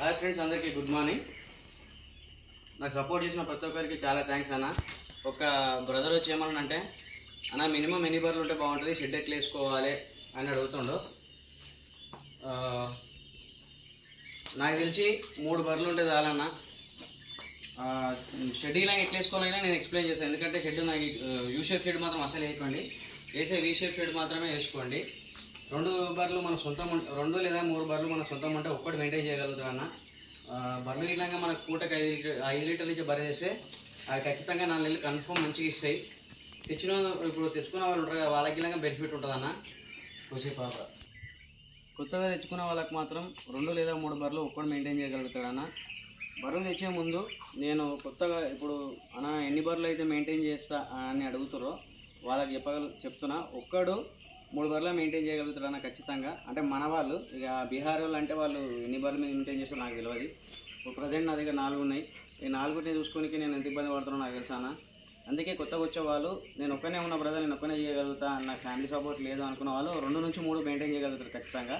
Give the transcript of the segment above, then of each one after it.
Hi friends అందరికీ good morning నాకు support చేసిన ప్రతి ఒక్కరికి చాలా థ్యాంక్స్ అన్న. ఒక బ్రదర్ వచ్చి ఏమన్నానంటే అన్న మినిమం ఎన్ని బర్రెలు ఉంటే బాగుంటుంది? షెడ్ ఎట్లా వేసుకోవాలి? అని అడుగుతుండు. నాకు తెలిసి మూడు బర్రెలు ఉంటే చాలన్న. షెడ్ ఇలా ఎట్లా వేసుకోవాలైనా నేను ఎక్స్ప్లెయిన్ చేస్తాను. ఎందుకంటే షెడ్ నాకు యూ షేప్ షెడ్ మాత్రం అసలు వేయకండి. వేసే వీ షేప్ షెడ్ మాత్రమే వేసుకోండి. రెండు బర్రెలు మన సొంతం రెండు లేదా మూడు బర్రెలు మన సొంతం అంటే ఒక్కటి మెయింటైన్ చేయగలుగుతాం అన్న. బర్రెలు ఇలాగా మనకు పూటకి ఐదు లీటర్ ఐదు లీటర్లు ఇచ్చి బర్రె చేస్తే అవి ఖచ్చితంగా నాలుగు నెలలు కన్ఫర్మ్ మంచిగా ఇస్తాయి. తెచ్చిన ఇప్పుడు తెచ్చుకున్న వాళ్ళు ఉంటారు కదా వాళ్ళకి ఇలాగా బెనిఫిట్ ఉంటుంది అన్న. పాప. కొత్తగా తెచ్చుకున్న వాళ్ళకి మాత్రం రెండు లేదా మూడు బర్రెలు ఒక్కటి మెయింటైన్ చేయగలుగుతాడన్న బర్రెలు తెచ్చే ముందు నేను కొత్తగా ఇప్పుడు అన్న ఎన్ని బర్రెలు అయితే మెయింటైన్ చేస్తా అని అడుగుతారో వాళ్ళకి చెప్పగల చెప్తున్నా. ఒక్కడు మూడు బర్రెలు మెయింటైన్ చేయగలుగుతారు అన్న ఖచ్చితంగా. అంటే మన వాళ్ళు ఇక బీహార్ వాళ్ళు అంటే వాళ్ళు ఎన్ని బర్రెలు మెయింటైన్ చేస్తారో నాకు తెలియదు ఇప్పుడు ప్రజెంట్ నా దగ్గర నాలుగు ఉన్నాయి. ఈ నాలుగుని చూసుకొని నేను ఎంత ఇబ్బంది పడుతున్నానో నాకు తెలుసానా అందుకే కొత్తగా వచ్చే వాళ్ళు నేను ఒక్కనే ఉన్న బ్రదర్ నేను ఒక్కనే చేయగలుగుతా నా ఫ్యామిలీ సపోర్ట్ లేదు అనుకున్న వాళ్ళు రెండు నుంచి మూడు మెయింటైన్ చేయగలుగుతారు ఖచ్చితంగా.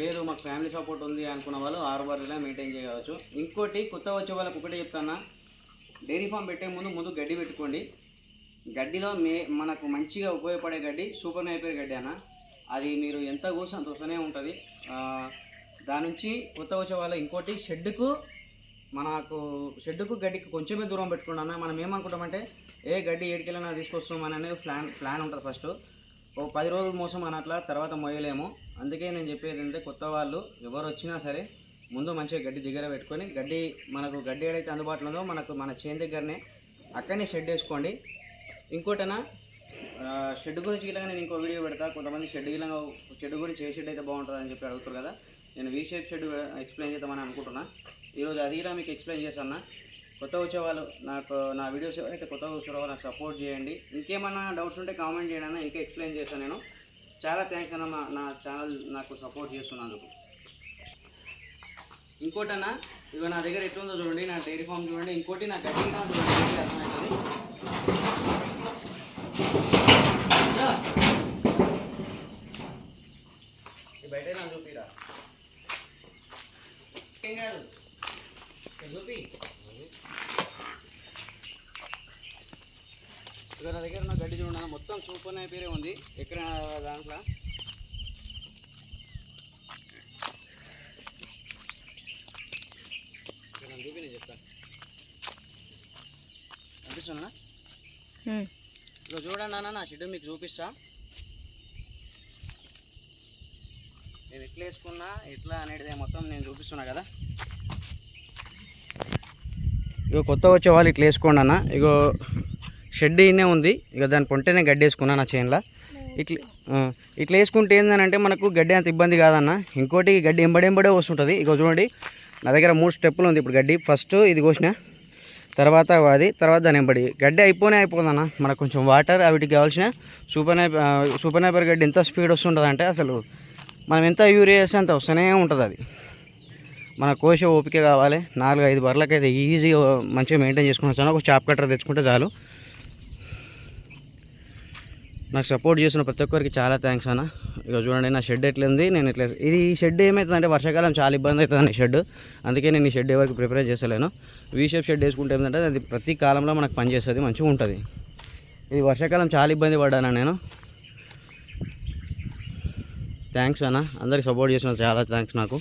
లేదు మాకు ఫ్యామిలీ సపోర్ట్ ఉంది అనుకున్న వాళ్ళు ఆరు బర్రెలే మెయింటైన్ చేయవచ్చు. ఇంకోటి కొత్త వచ్చే వాళ్ళకి ఒకటే చెప్తానా డైరీ ఫామ్ పెట్టే ముందు ముందు గడ్డి పెట్టుకోండి. గడ్డిలో మే మనకు మంచిగా ఉపయోగపడే గడ్డి సూపర్ అయిపోయే గడ్డి అన్న. అది మీరు ఎంత కోసి అంత వస్తూనే ఉంటుంది దాని నుంచి కొత్త వచ్చే వాళ్ళు ఇంకోటి షెడ్డుకు మనకు షెడ్డుకు గడ్డికి కొంచెమే దూరం పెట్టుకున్నా అన్న. మనం ఏమనుకుంటామంటే ఏ గడ్డి ఏడికెళ్ళినా అని అనేది ప్లాన్ ప్లాన్ ఉంటుంది ఫస్ట్. ఓ పది రోజులు మోసం అని అట్లా తర్వాత మోయలేము అందుకే నేను చెప్పేది ఏంటంటే కొత్త వాళ్ళు ఎవరు వచ్చినా సరే ముందు మంచిగా గడ్డి దగ్గర పెట్టుకొని గడ్డి మనకు గడ్డి ఏడైతే అందుబాటులో ఉందో మనకు మన చేను దగ్గరనే అక్కడనే షెడ్ వేసుకోండి. ఇంకోటనా? షెడ్ గురించి ఇలా నేను ఇంకో వీడియో పెడతా. కొంతమంది షెడ్ ఇలా షెడ్ గురించి ఏ షెడ్ అయితే బాగుంటుంది అని చెప్పి అడుగుతారు కదా. నేను వీ షేప్ షెడ్ ఎక్స్ప్లెయిన్ చేద్దామని అనుకుంటున్నా. ఈరోజు అది ఇలా మీకు ఎక్స్ప్లెయిన్ చేస్తాను కొత్త వచ్చే వాళ్ళు నాకు నా వీడియోస్ ఎవరైతే కొత్త వచ్చేవాళ్ళు నాకు సపోర్ట్ చేయండి. ఇంకేమైనా డౌట్స్ ఉంటే కామెంట్ చేయండి అన్న. ఇంకా ఎక్స్ప్లెయిన్ చేస్తాను నేను. చాలా థ్యాంక్స్ అన్న నా ఛానల్ నాకు సపోర్ట్ చేస్తున్నందుకు. ఇంకోటన్నా ఇక నా దగ్గర ఎట్లుందో చూడండి. నా డైరీ ఫామ్ చూడండి. ఇంకోటి నా గడ్డి చూడండి. అర్థమవుతుంది రా. ఈ బయట నా చూపిరా ఏం కాదు ఇక్కడ చూపి నా దగ్గర ఉన్న గడ్డి చూడండి మొత్తం సూపర్ అయిపోయి ఉంది. ఎక్కడ దాంట్లో. చూపి నేను చెప్తాను అనిపిస్తున్నా ఇక చూడండి అన్న నా షెడ్ మీకు చూపిస్తా. నేను ఎట్లా వేసుకున్నా ఎట్లా అనేది మొత్తం నేను చూపిస్తున్నా కదా. ఇగో కొత్త వచ్చే వాళ్ళు ఇట్లా వేసుకోండి అన్న. ఇగో షెడ్ ఇన్నే ఉంది. ఇక దాని కొంటేనే గడ్డి వేసుకున్నా నా చైన్లో ఇట్లా ఇట్లా వేసుకుంటే ఏంటంటే మనకు గడ్డి అంత ఇబ్బంది కాదన్న. ఇంకోటి గడ్డి ఎంబడెంబడే వస్తుంటుంది ఇక చూడండి నా దగ్గర మూడు స్టెప్పులు ఉంది. ఇప్పుడు గడ్డి ఫస్ట్ ఇది కోసిన తర్వాత అది తర్వాత దాని వెంబడి. గడ్డి అయిపోనే అయిపోతుందన్న మనకు కొంచెం వాటర్ వీటికి కావాల్సిన సూపర్ నైపర్ సూపర్ నైపర్ గడ్డి ఎంత స్పీడ్ వస్తుంటుంది అంటే అసలు మనం ఎంత యూరియా వేస్తే అంత వస్తూనే ఉంటుంది అది. మన కోసే ఓపిక కావాలి. నాలుగు ఐదు బర్రెలకి అయితే ఈజీగా మంచిగా మెయింటైన్ చేసుకుని వచ్చాను. ఒక చాప్ కట్టర్ తెచ్చుకుంటే చాలు. నాకు సపోర్ట్ చేసిన ప్రతి ఒక్కరికి చాలా థ్యాంక్స్ అన్న. ఇక చూడండి నా షెడ్ ఎట్లుంది ఉంది నేను ఎట్లా ఇది ఈ షెడ్ ఏమవుతుందంటే వర్షాకాలం చాలా ఇబ్బంది అవుతుందండి ఈ షెడ్. అందుకే నేను ఈ షెడ్ ఎవరికి ప్రిపేర్ చేస్తలేను. వీ షేప్ షెడ్ వేసుకుంటే ఏంటంటే అది ప్రతి కాలంలో మనకు పనిచేస్తుంది మంచిగా ఉంటుంది. ఇది వర్షాకాలం చాలా ఇబ్బంది పడ్డాను నేను? థ్యాంక్స్ అన్న. అందరికి సపోర్ట్ చేసిన చాలా థ్యాంక్స్ నాకు.